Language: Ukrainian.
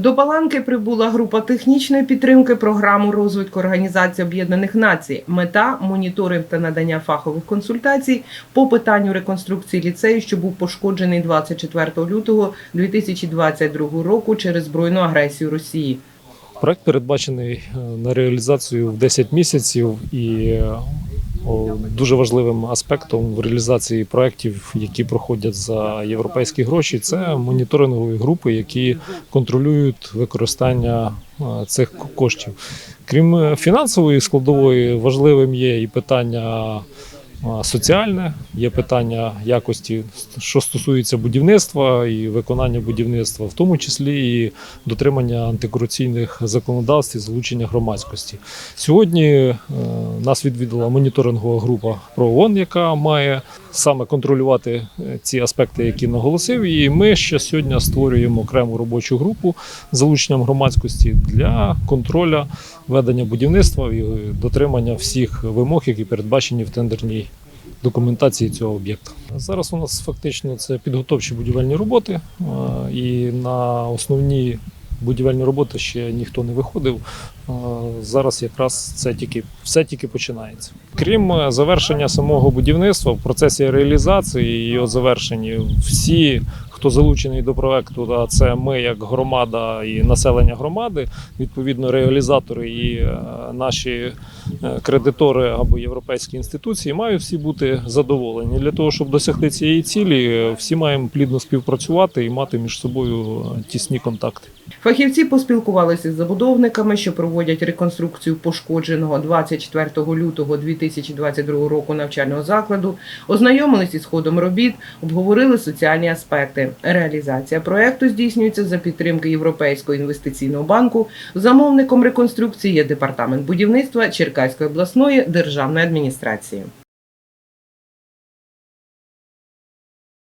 До Паланки прибула група технічної підтримки програму розвитку Організації Об'єднаних Націй. Мета моніторинг та надання фахових консультацій по питанню реконструкції ліцею, що був пошкоджений 24 лютого 2022 року через збройну агресію Росії. Проект передбачений е, на реалізацію в 10 місяців і е, дуже важливим аспектом в реалізації проєктів, які проходять за європейські гроші, це моніторингові групи, які контролюють використання е, цих коштів. Крім е, фінансової складової, важливим є і питання. Соціальне є питання якості, що стосується будівництва і виконання будівництва, в тому числі і дотримання антикорупційних законодавств і залучення громадськості. Сьогодні е, нас відвідала моніторингова група ПРООН, яка має саме контролювати е, ці аспекти, які наголосив. І ми ще сьогодні створюємо окрему робочу групу з залученням громадськості для контроля ведення будівництва і дотримання всіх вимог, які передбачені в тендерній документації цього об'єкта. Зараз у нас фактично це підготовчі будівельні роботи, е, і на основні будівельні роботи ще ніхто не виходив. Е, Зараз якраз це тільки все тільки починається. Крім е, завершення самого будівництва, в процесі реалізації і його завершення всі. Хто залучений до проекту, це ми як громада і населення громади, відповідно, реалізатори і е, наші е, кредитори або європейські інституції мають всі бути задоволені. Для того, щоб досягти цієї цілі, всі маємо плідно співпрацювати і мати між собою тісні контакти. Фахівці поспілкувалися з забудовниками, що проводять реконструкцію пошкодженого 24 лютого 2022 року навчального закладу, ознайомилися із ходом робіт, обговорили соціальні аспекти. Реалізація проекту здійснюється за підтримки Європейського інвестиційного банку. Замовником реконструкції є департамент будівництва Черкаської обласної державної адміністрації.